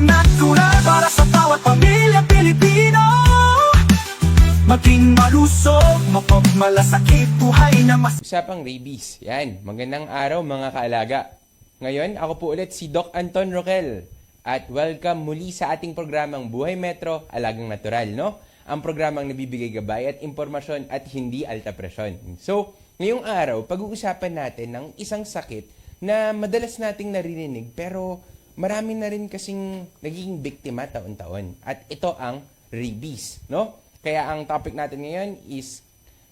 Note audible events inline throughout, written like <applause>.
ng natural para sa bawat pamilya Pilipino Maging malusog, mapagmalasakit buhay na mas Usapang rabies. Yan, magandang araw mga kaalaga. Ngayon, ako po ulit si Doc Anton Roquel. At welcome muli sa ating programang Buhay Metro, Alagang Natural, no? Ang programang nabibigay gabay at impormasyon at hindi alta presyon. So, ngayong araw, pag-uusapan natin ng isang sakit na madalas nating naririnig pero marami na rin kasing nagiging biktima taon-taon. At ito ang rabies, no? Kaya ang topic natin ngayon is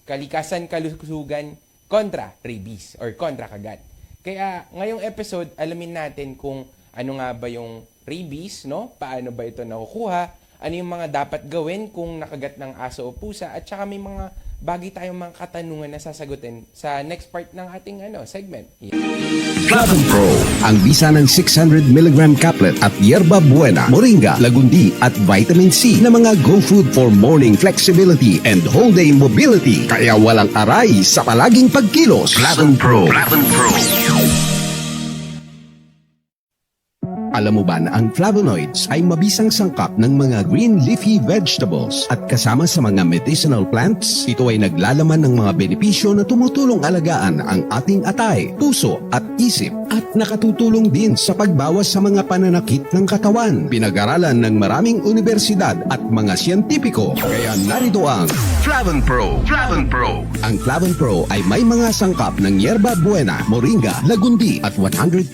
kalikasan kalusugan kontra rabies or kontra kagat. Kaya ngayong episode, alamin natin kung ano nga ba yung rabies, no? Paano ba ito nakukuha? Ano yung mga dapat gawin kung nakagat ng aso o pusa? At saka may mga bagay tayong mga katanungan na sasagutin sa next part ng ating ano segment. Flavon Pro, ang bisa ng 600mg caplet at yerba buena, moringa, lagundi at vitamin C na mga go food for morning flexibility and whole day mobility. Kaya walang aray sa palaging pagkilos. Flavon Pro. Flavon Pro. Alam mo ba na ang flavonoids ay mabisang sangkap ng mga green leafy vegetables at kasama sa mga medicinal plants? Ito ay naglalaman ng mga benepisyo na tumutulong alagaan ang ating atay, puso at isip at nakatutulong din sa pagbawas sa mga pananakit ng katawan. Pinag-aralan ng maraming universidad at mga siyentipiko. Kaya narito ang Flavon Pro. Flavon Pro. Ang Flavon Pro ay may mga sangkap ng yerba buena, moringa, lagundi at 110%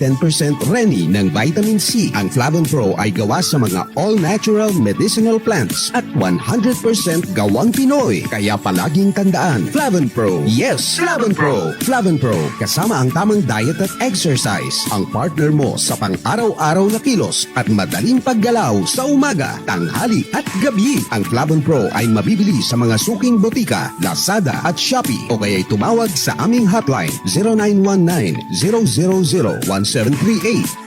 reni ng vitamin C. Ang Flavon Pro ay gawa sa mga all-natural medicinal plants at 100% gawang Pinoy. Kaya palaging tandaan, Flavon Pro. Yes, Flavon Pro. Flavon Pro, kasama ang tamang diet at exercise. Ang partner mo sa pang-araw-araw na kilos at madaling paggalaw sa umaga, tanghali at gabi. Ang Flavon Pro ay mabibili sa mga suking botika, Lazada at Shopee o kaya'y tumawag sa aming hotline 0919-000-1738.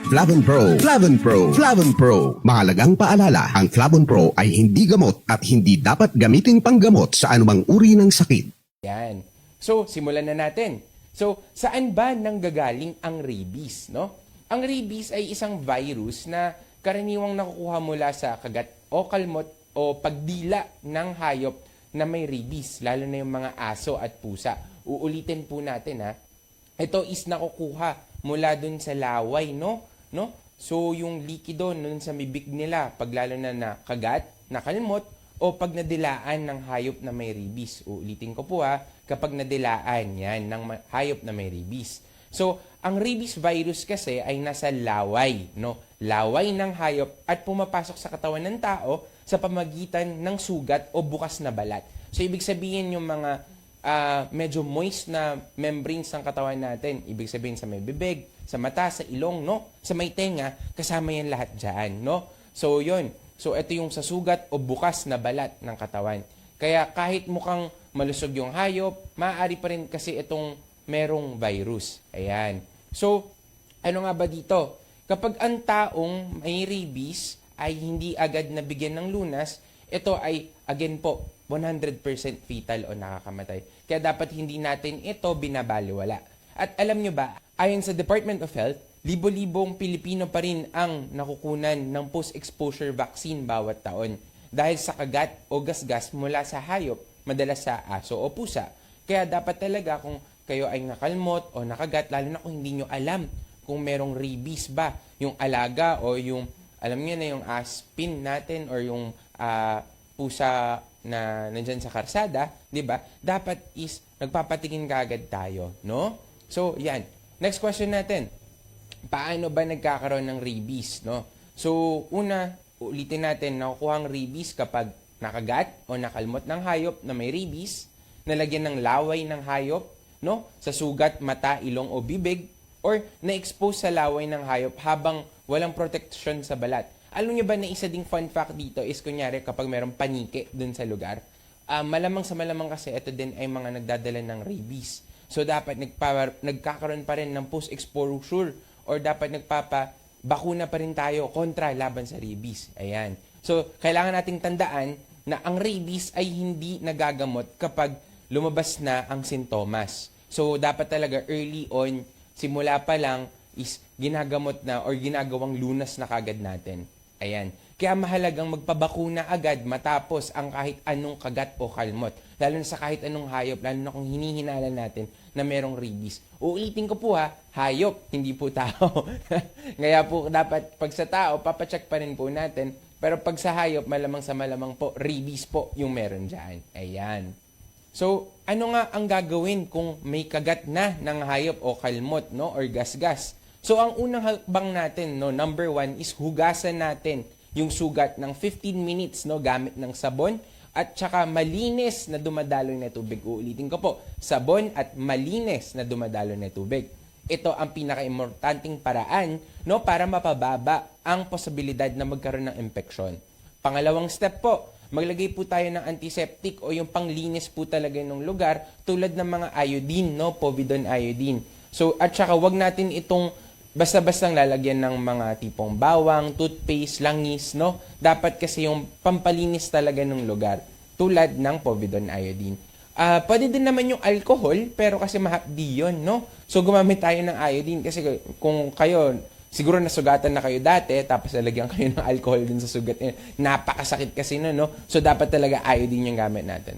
Flavon Pro, Flavon Pro, Flavon Pro. Mahalagang paalala, ang Flavon Pro ay hindi gamot at hindi dapat gamitin panggamot sa anumang uri ng sakit. Yan. So, simulan na natin. So, saan ba nanggagaling ang rabies, no? Ang rabies ay isang virus na karaniwang nakukuha mula sa kagat o kalmot o pagdila ng hayop na may rabies, lalo na yung mga aso at pusa. Uulitin po natin ha. Ito is nakukuha mula dun sa laway, no? No? So, yung likido nun sa bibig nila, pag lalo na nakagat, nakalimot, o pag nadilaan ng hayop na may rabies. Uulitin ko po ha, kapag nadilaan yan ng hayop na may rabies. So, ang rabies virus kasi ay nasa laway, no? Laway ng hayop at pumapasok sa katawan ng tao sa pamagitan ng sugat o bukas na balat. So, ibig sabihin yung mga ah, medyo moist na membranes ng katawan natin. Ibig sabihin sa may bibig, sa mata, sa ilong, no? Sa may tenga, kasama yan lahat dyan, no? So, yun. So, ito yung sa sugat o bukas na balat ng katawan. Kaya kahit mukhang malusog yung hayop, maaari pa rin kasi itong merong virus. Ayan. So, ano nga ba dito? Kapag ang taong may rabies ay hindi agad nabigyan ng lunas, ito ay, again po, 100% fetal o nakakamatay. Kaya dapat hindi natin ito binabaliwala. At alam nyo ba, ayon sa Department of Health, libo-libong Pilipino pa rin ang nakukunan ng post-exposure vaccine bawat taon dahil sa kagat o gasgas mula sa hayop, madalas sa aso o pusa. Kaya dapat talaga kung kayo ay nakalmot o nakagat, lalo na kung hindi nyo alam kung merong rabies ba, yung alaga o yung, alam niyo na yung aspin natin or yung ah, pusa na nandyan sa karsada, di ba? Dapat is nagpapatingin kaagad tayo, no? So, yan. Next question natin. Paano ba nagkakaroon ng rabies, no? So, una, ulitin natin, nakukuha ang rabies kapag nakagat o nakalmot ng hayop na may rabies, nalagyan ng laway ng hayop, no? Sa sugat, mata, ilong o bibig, or na-expose sa laway ng hayop habang walang protection sa balat. Alam niyo ba na isa ding fun fact dito is kunyari kapag merong panike dun sa lugar, ah, malamang sa malamang kasi ito din ay mga nagdadala ng rabies. So dapat nagpa, nagkakaroon pa rin ng post-exposure or dapat nagpapa bakuna pa rin tayo kontra laban sa rabies. Ayan. So kailangan nating tandaan na ang rabies ay hindi nagagamot kapag lumabas na ang sintomas. So dapat talaga early on, simula pa lang is ginagamot na or ginagawang lunas na kagad natin. Ayan. Kaya mahalagang magpabakuna agad matapos ang kahit anong kagat o kalmot. Lalo na sa kahit anong hayop, lalo na kung hinihinala natin na merong rabies. Uulitin ko po ha, hayop, hindi po tao. <laughs> Kaya po dapat pag sa tao, papacheck pa rin po natin. Pero pag sa hayop, malamang sa malamang po, rabies po yung meron dyan. Ayan. So, ano nga ang gagawin kung may kagat na ng hayop o kalmot, no? Or gasgas? So, ang unang hakbang natin, no, number one, is hugasan natin yung sugat ng 15 minutes, no, gamit ng sabon at saka malinis na dumadaloy na tubig. Uulitin ko po, sabon at malinis na dumadaloy na tubig. Ito ang pinaka-importanting paraan no, para mapababa ang posibilidad na magkaroon ng infeksyon. Pangalawang step po, maglagay po tayo ng antiseptic o yung panglinis po talaga ng lugar tulad ng mga iodine, no? Povidone iodine. So, at saka wag natin itong basta-bastang lalagyan ng mga tipong bawang, toothpaste, langis, no? Dapat kasi yung pampalinis talaga ng lugar tulad ng povidone iodine. Ah, pwede din naman yung alcohol, pero kasi mahapdi yun, no? So, gumamit tayo ng iodine kasi kung kayo, siguro nasugatan na kayo dati, tapos lalagyan kayo ng alcohol din sa sugat. Napakasakit kasi no, no? So, dapat talaga iodine yung gamit natin.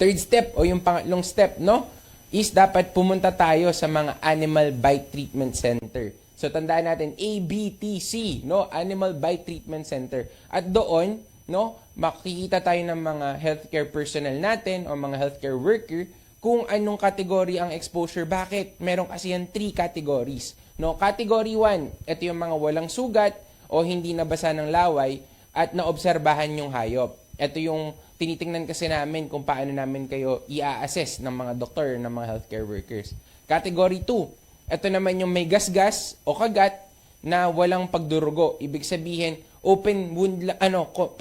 Third step o yung pangatlong step, no? Is dapat pumunta tayo sa mga Animal Bite Treatment Center. So tandaan natin ABTC, no? Animal Bite Treatment Center. At doon, no, makikita tayo ng mga healthcare personnel natin o mga healthcare worker kung anong category ang exposure. Bakit? Meron kasi yan three categories. No, category 1, ito yung mga walang sugat o hindi nabasa ng laway at naobserbahan yung hayop. Ito yung tinitingnan kasi namin kung paano namin kayo i-assess ng mga doktor, ng mga healthcare workers. Category 2, ito naman yung may gasgas o kagat na walang pagdurugo. Ibig sabihin, open wound, ano, ko-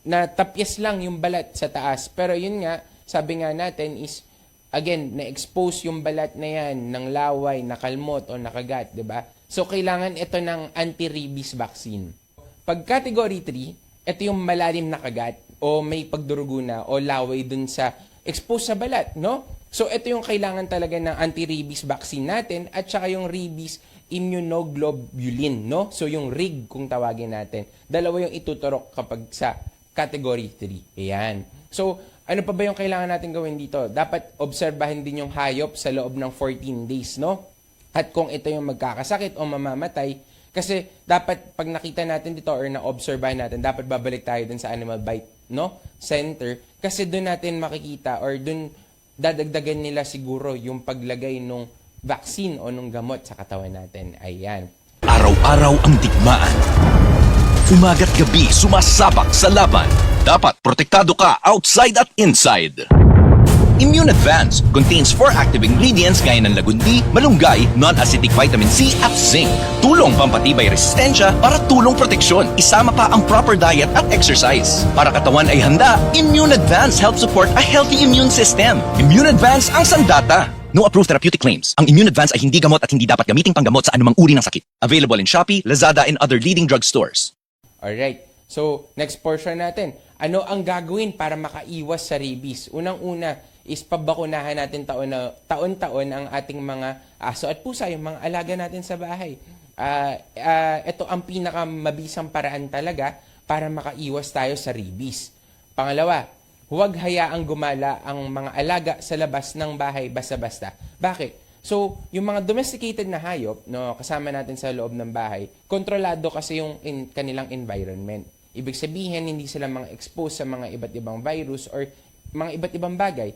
parang natapyas lang yung balat sa taas. Pero yun nga, sabi nga natin is, again, na-expose yung balat na yan ng laway, nakalmot o nakagat, di ba? So, kailangan ito ng anti-rabies vaccine. Pag category 3, ito yung malalim na kagat o may pagdurugo na o laway dun sa exposed sa balat, no? So, ito yung kailangan talaga ng anti-rabies vaccine natin at saka yung rabies immunoglobulin, no? So, yung RIG kung tawagin natin. Dalawa yung ituturok kapag sa category 3. Ayan. So, ano pa ba yung kailangan natin gawin dito? Dapat obserbahin din yung hayop sa loob ng 14 days, no? At kung ito yung magkakasakit o mamamatay, kasi dapat pag nakita natin dito or na-obserbahan natin, dapat babalik tayo dun sa animal bite no center kasi doon natin makikita or doon dadagdagan nila siguro yung paglagay nung vaccine o nung gamot sa katawan natin. Ayan. Araw-araw ang digmaan. Umaga't gabi sumasabak sa laban. Dapat protektado ka outside at inside. Immune Advance contains four active ingredients gaya ng lagundi, malunggay, non-acidic vitamin C at zinc. Tulong pampatibay resistensya para tulong proteksyon. Isama pa ang proper diet at exercise. Para katawan ay handa, Immune Advance helps support a healthy immune system. Immune Advance ang sandata. No approved therapeutic claims. Ang Immune Advance ay hindi gamot at hindi dapat gamiting panggamot sa anumang uri ng sakit. Available in Shopee, Lazada, and other leading drugstores. Alright. So, next portion natin. Ano ang gagawin para makaiwas sa rabies? Unang-una is pabakunahan natin taon na, taon-taon ang ating mga aso at pusa, yung mga alaga natin sa bahay. Ah, ah, ito ang pinakamabisang paraan talaga para makaiwas tayo sa rabies. Pangalawa, huwag hayaang gumala ang mga alaga sa labas ng bahay basta-basta. Bakit? So, yung mga domesticated na hayop, no, kasama natin sa loob ng bahay, kontrolado kasi yung in, kanilang environment. Ibig sabihin, hindi sila mga exposed sa mga iba't ibang virus or mga iba't ibang bagay.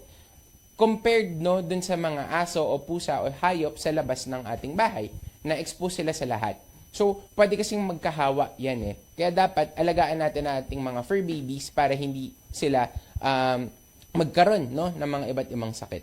Compared no dun sa mga aso o pusa o hayop sa labas ng ating bahay, na expose sila sa lahat. So, pwede kasing magkahawa yan eh. Kaya dapat alagaan natin ang ating mga fur babies para hindi sila um, magkaroon no, ng mga iba't ibang sakit.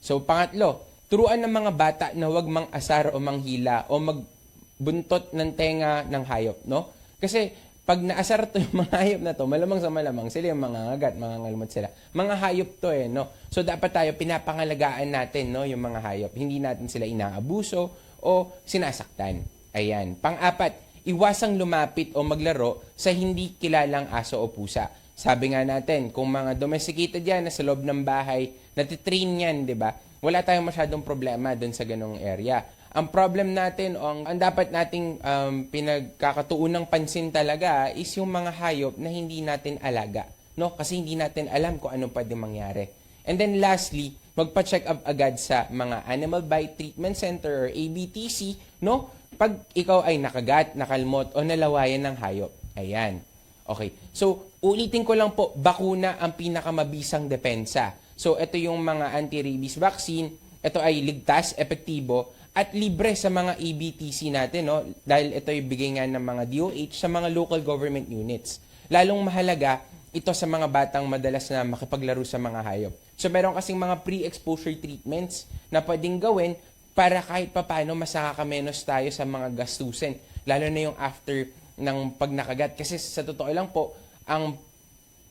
So, pangatlo, turuan ng mga bata na huwag mang asar o manghila o magbuntot ng tenga ng hayop, no? Kasi pag naasar to <laughs> yung mga hayop na to, malamang sa malamang, sila yung mga ngagat, mga ngalmot sila. Mga hayop to eh, no? So, dapat tayo pinapangalagaan natin, no, yung mga hayop. Hindi natin sila inaabuso o sinasaktan. Ayan. Pang-apat, iwasang lumapit o maglaro sa hindi kilalang aso o pusa. Sabi nga natin, kung mga domesticated yan na sa loob ng bahay, natitrain yan, di ba? Wala tayong masyadong problema dun sa ganong area. Ang problem natin, ang, ang dapat nating um, pinagkakatuunang pansin talaga is yung mga hayop na hindi natin alaga. No? Kasi hindi natin alam kung ano pwede mangyari. And then lastly, magpa-check up agad sa mga Animal Bite Treatment Center or ABTC, no? Pag ikaw ay nakagat, nakalmot o nalawayan ng hayop. Ayan. Okay. So, ulitin ko lang po, bakuna ang pinakamabisang depensa. So, ito yung mga anti-rabies vaccine. Ito ay ligtas, epektibo, at libre sa mga ABTC natin, no? Dahil ito ay bigay nga ng mga DOH sa mga local government units. Lalong mahalaga, ito sa mga batang madalas na makipaglaro sa mga hayop. So, meron kasing mga pre-exposure treatments na pwedeng gawin para kahit papano mas nakakamenos tayo sa mga gastusin. Lalo na yung after ng pag nakagat. Kasi sa totoo lang po, ang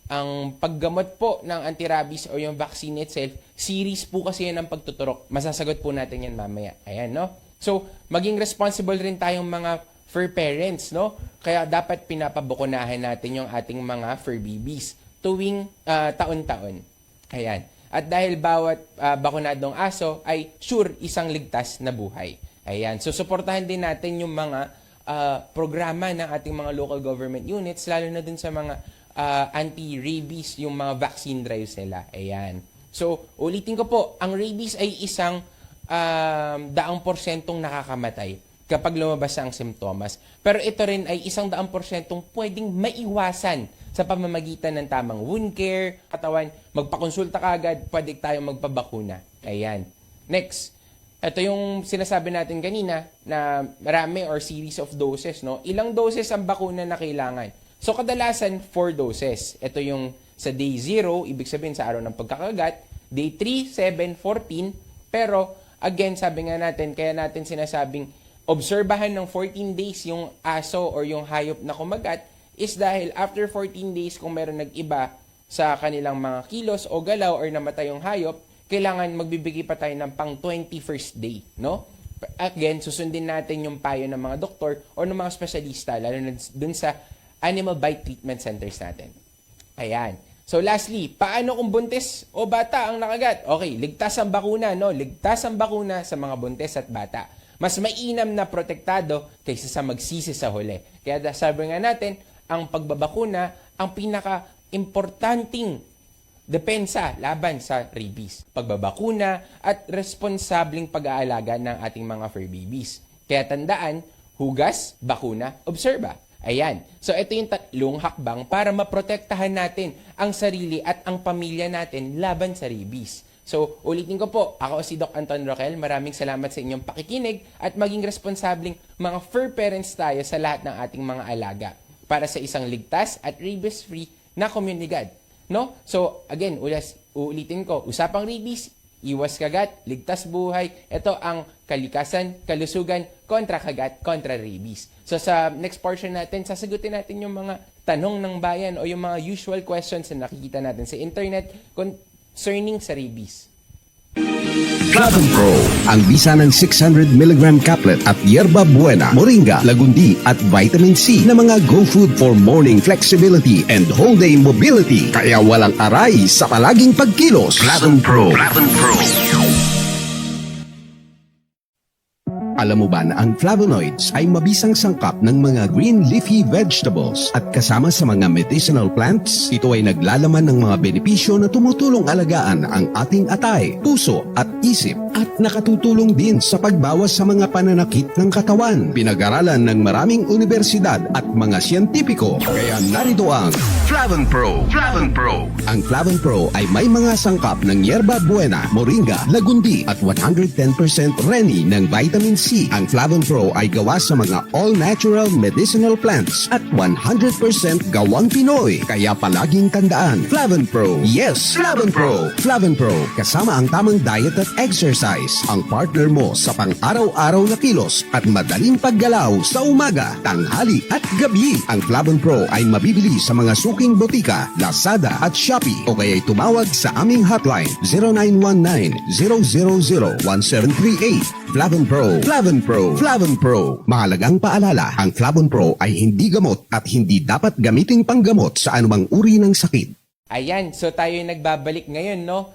ang paggamot po ng anti-rabies o yung vaccine itself, series po kasi yan ang pagtuturok. Masasagot po natin yan mamaya. Ayan, no? So, maging responsible rin tayong mga fur parents, no? Kaya dapat pinapabukunahan natin yung ating mga fur babies tuwing ah, taon-taon. Ayan. At dahil bawat ah, bakunadong aso ay sure isang ligtas na buhay. Ayan. So, suportahan din natin yung mga ah, programa ng ating mga local government units, lalo na dun sa mga ah, anti-rabies, yung mga vaccine drives nila. Ayan. So, ulitin ko po, ang rabies ay isang um, daang porsyentong nakakamatay kapag lumabas ang simptomas. Pero ito rin ay isang daang porsyentong pwedeng maiwasan sa pamamagitan ng tamang wound care, katawan, magpakonsulta ka agad, pwede tayong magpabakuna. Ayan. Next, ito yung sinasabi natin kanina na marami or series of doses, no? Ilang doses ang bakuna na kailangan? So, kadalasan, 4 doses. Ito yung sa day 0, ibig sabihin sa araw ng pagkakagat. Day 3, 7, 14. Pero, again, sabi nga natin, kaya natin sinasabing, obserbahan ng 14 days yung aso or yung hayop na kumagat is dahil after 14 days, kung meron nag-iba sa kanilang mga kilos o galaw or namatay yung hayop, kailangan magbibigay pa tayo ng pang 21st day, no? Again, susundin natin yung payo ng mga doktor o ng mga espesyalista, lalo na dun sa animal bite treatment centers natin. Ayan. So lastly, paano kung buntis o bata ang nakagat? Okay, ligtas ang bakuna, no? Ligtas ang bakuna sa mga buntis at bata. Mas mainam na protektado kaysa sa magsisi sa huli. Kaya sabi nga natin, ang pagbabakuna ang pinaka-importanting depensa laban sa rabies, pagbabakuna at responsabling pag-aalaga ng ating mga fur babies. Kaya tandaan, hugas, bakuna, obserba. Ayan. So ito yung tatlong hakbang para maprotektahan natin ang sarili at ang pamilya natin laban sa rabies. So, ulitin ko po, ako si Doc Anton Roquel. Maraming salamat sa inyong pakikinig at maging responsabling mga fur parents tayo sa lahat ng ating mga alaga para sa isang ligtas at rabies-free na komunidad. No? So, again, ulas, uulitin ko, usapang rabies, iwas kagat, ligtas buhay. Ito ang kalikasan, kalusugan, kontra kagat, kontra rabies. So, sa next portion natin, sasagutin natin yung mga tanong ng bayan o yung mga usual questions na nakikita natin sa internet concerning sa rabies. Flavon Pro, ang bisa ng 600mg caplet at yerba buena, moringa, lagundi at vitamin C na mga go food for morning flexibility and whole day mobility. Kaya walang aray sa palaging pagkilos. Flavon Pro. Flavon Pro. Alam mo ba na ang flavonoids ay mabisang sangkap ng mga green leafy vegetables at kasama sa mga medicinal plants? Ito ay naglalaman ng mga benepisyo na tumutulong alagaan ang ating atay, puso at isip at nakatutulong din sa pagbawas sa mga pananakit ng katawan. Pinag-aralan ng maraming universidad at mga siyentipiko. Kaya narito ang Flavon Pro. Flavon Pro. Ang Flavon Pro ay may mga sangkap ng yerba buena, moringa, lagundi at 110% reni ng vitamin C. Ang Flavon Pro ay gawa sa mga all-natural medicinal plants at 100% gawang Pinoy. Kaya palaging tandaan, Flavon Pro. Yes, Flavon Pro. Flavon Pro, kasama ang tamang diet at exercise. Ang partner mo sa pang-araw-araw na kilos at madaling paggalaw sa umaga, tanghali at gabi. Ang Flavon Pro ay mabibili sa mga suking botika, Lazada at Shopee o kaya'y tumawag sa aming hotline 0919-000-1738. Flavon Pro. Flavon Pro. Flavon Pro. Mahalagang paalala, ang Flavon Pro ay hindi gamot at hindi dapat gamiting panggamot sa anumang uri ng sakit. Ayan, so tayo nagbabalik ngayon, no?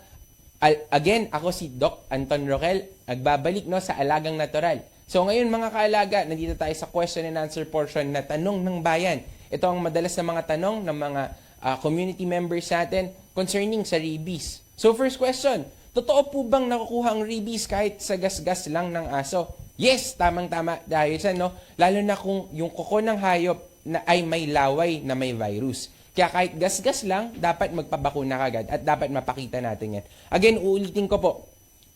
Again, ako si Doc Anton Roquel, nagbabalik no sa Alagang Natural. So ngayon mga kaalaga, nandito tayo sa question and answer portion na tanong ng bayan. Ito ang madalas na mga tanong ng mga ah, community members natin concerning sa rabies. So first question, totoo po bang nakukuha ang rabies kahit sa gasgas lang ng aso? Yes, tamang-tama dahil sa no, lalo na kung yung kuko ng hayop na ay may laway na may virus. Kaya kahit gasgas lang, dapat magpabakuna kagad at dapat mapakita natin yan. Again, uulitin ko po,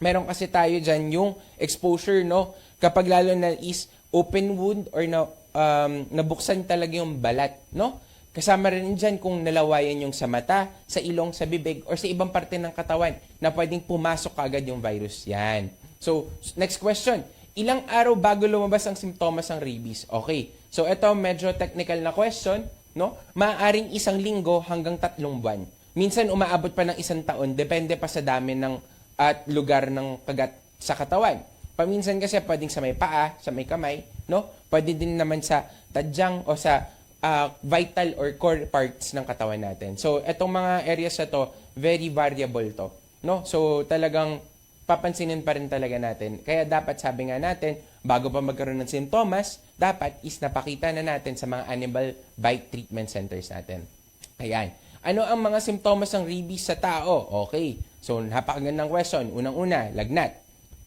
meron kasi tayo dyan yung exposure, no? Kapag lalo na is open wound or na, um, nabuksan talaga yung balat, no? Kasama rin dyan kung nalawayan yung sa mata, sa ilong, sa bibig, or sa ibang parte ng katawan na pwedeng pumasok kagad yung virus. Yan. So, next question. Ilang araw bago lumabas ang simptomas ng rabies? Okay. So, ito medyo technical na question, no? Maaring isang linggo hanggang tatlong buwan. Minsan umaabot pa ng isang taon, depende pa sa dami ng at lugar ng kagat sa katawan. Paminsan kasi pwedeng sa may paa, sa may kamay, no? Pwede din naman sa tadyang o sa ah, vital or core parts ng katawan natin. So, etong mga areas na to, very variable to, no? So, talagang papansinin pa rin talaga natin. Kaya dapat sabi nga natin, bago pa magkaroon ng sintomas, dapat is napakita na natin sa mga animal bite treatment centers natin. Ayan. Ano ang mga simptomas ng rabies sa tao? Okay. So, napakagandang question. Unang-una, lagnat,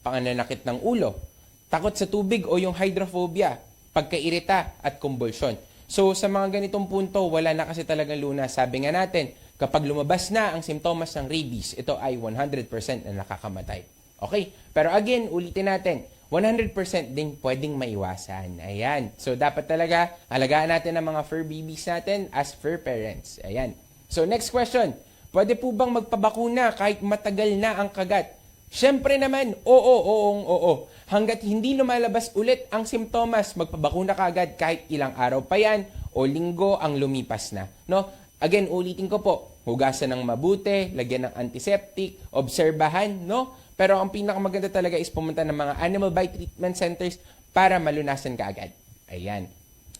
pangananakit ng ulo, takot sa tubig o yung hydrophobia, pagkairita at convulsion. So, sa mga ganitong punto, wala na kasi talagang lunas. Sabi nga natin, kapag lumabas na ang simptomas ng rabies, ito ay 100% na nakakamatay. Okay? Pero again, ulitin natin, 100% din pwedeng maiwasan. Ayan. So, dapat talaga alagaan natin ang mga fur babies natin as fur parents. Ayan. So, next question. Pwede po bang magpabakuna kahit matagal na ang kagat? Siyempre naman, oo, oo, oo. Hanggat hindi lumalabas ulit ang simptomas, magpabakuna ka agad kahit ilang araw pa yan o linggo ang lumipas na. No? Again, ulitin ko po, hugasan ng mabuti, lagyan ng antiseptic, obserbahan, no? Pero ang pinakamaganda talaga is pumunta ng mga animal bite treatment centers para malunasan ka agad. Ayan.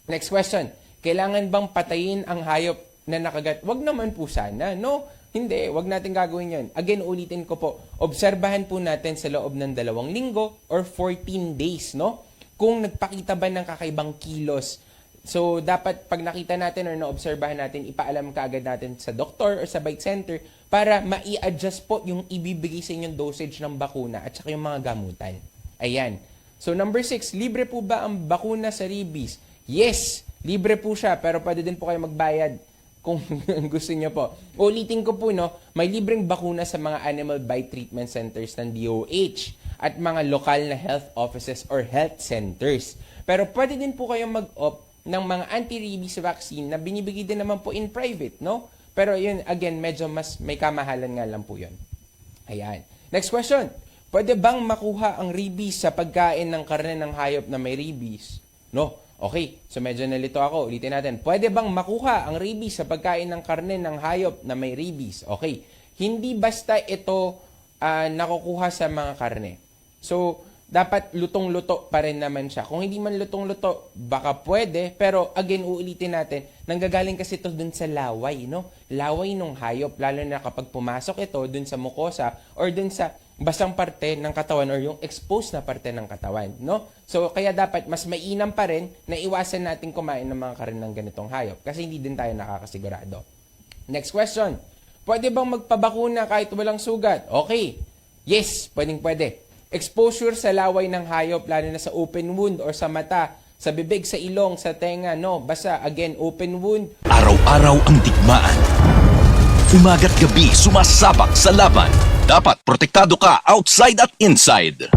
Next question. Kailangan bang patayin ang hayop na nakagat? Wag naman po sana, no? Hindi, wag natin gagawin yon. Again, ulitin ko po, obserbahan po natin sa loob ng dalawang linggo or 14 days, no? Kung nagpakita ba ng kakaibang kilos. So, dapat pag nakita natin or naobserbahan natin, ipaalam ka agad natin sa doktor or sa bite center para mai-adjust po yung ibibigay sa inyong dosage ng bakuna at saka yung mga gamutan. Ayan. So, number six, libre po ba ang bakuna sa rabies? Yes, libre po siya, pero pwede din po kayo magbayad kung <laughs> gusto niyo po. Ulitin ko po, no, may libreng bakuna sa mga animal bite treatment centers ng DOH at mga lokal na health offices or health centers. Pero pwede din po kayong mag-opt ng mga anti-rabies vaccine na binibigay din naman po in private, no? Pero yun, again, medyo mas may kamahalan nga lang po yun. Ayan. Next question. Pwede bang makuha ang rabies sa pagkain ng karne ng hayop na may rabies? No. Okay, so medyo nalito ako. Ulitin natin. Pwede bang makuha ang rabies sa pagkain ng karne ng hayop na may rabies? Okay. Hindi basta ito ah, nakukuha sa mga karne. So, dapat lutong-luto pa rin naman siya. Kung hindi man lutong-luto, baka pwede. Pero again, uulitin natin, nanggagaling kasi ito dun sa laway, no? Laway ng hayop, lalo na kapag pumasok ito dun sa mukosa or dun sa basang parte ng katawan or yung exposed na parte ng katawan, no? So, kaya dapat mas mainam pa rin na iwasan natin kumain ng mga karin ng ganitong hayop kasi hindi din tayo nakakasigurado. Next question. Pwede bang magpabakuna kahit walang sugat? Okay. Yes, pwedeng pwede. Exposure sa laway ng hayop, lalo na sa open wound or sa mata, sa bibig, sa ilong, sa tenga, no? Basta, again, open wound, Araw-araw ang digmaan. Umaga't gabi sumasabak sa laban. Dapat protektado ka outside at inside.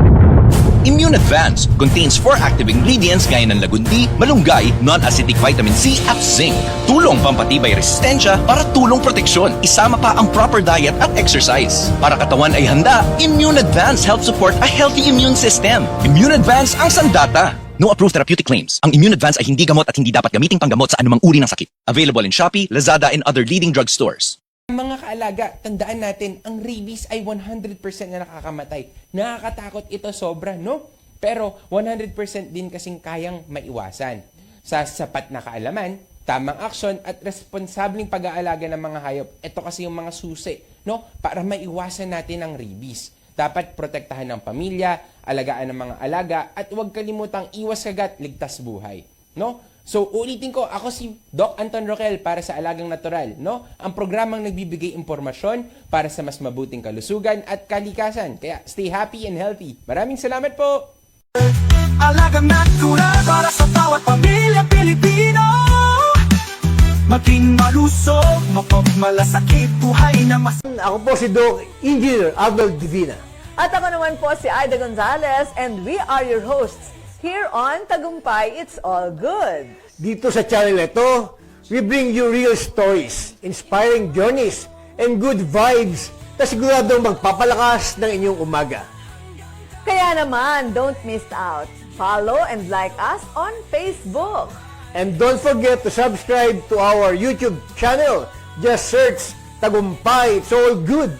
Immune Advance contains four active ingredients gaya ng lagundi, malunggay, non-acidic vitamin C at zinc. Tulong pampatibay resistensya para tulong proteksyon. Isama pa ang proper diet at exercise. Para katawan ay handa, Immune Advance helps support a healthy immune system. Immune Advance ang sandata. No approved therapeutic claims. Ang Immune Advance ay hindi gamot at hindi dapat gamiting panggamot sa anumang uri ng sakit. Available in Shopee, Lazada, and other leading drug stores. Mga kaalaga, tandaan natin, ang rabies ay 100% na nakakamatay. Nakakatakot ito sobra, no? Pero 100% din kasing kayang maiwasan. Sa sapat na kaalaman, tamang aksyon at responsableng pag-aalaga ng mga hayop. Ito kasi yung mga susi, no? Para maiwasan natin ang rabies. Dapat protektahan ng pamilya, alagaan ng mga alaga, at huwag kalimutang iwas kagat, ligtas buhay. No? So, ulitin ko, ako si Doc Anton Roquel para sa Alagang Natural, no? Ang programang nagbibigay impormasyon para sa mas mabuting kalusugan at kalikasan. Kaya, stay happy and healthy. Maraming salamat po! Alagang natural para sa bawat pamilya Pilipino Maging malusog, mapagmalasakit buhay na mas Ako po si Doc Engineer Arnold Divina. At ako naman po si Aida Gonzalez and we are your hosts here on Tagumpay It's All Good. Dito sa channel ito, we bring you real stories, inspiring journeys, and good vibes na siguradong magpapalakas ng inyong umaga. Kaya naman, don't miss out. Follow and like us on Facebook. And don't forget to subscribe to our YouTube channel. Just search Tagumpay It's All Good.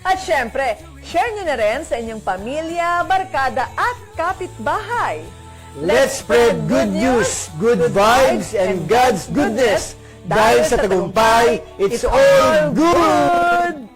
At syempre, share nyo na rin sa inyong pamilya, barkada at kapitbahay. Let's spread good news, good vibes, and God's goodness. Dahil sa Tagumpay, it's all good!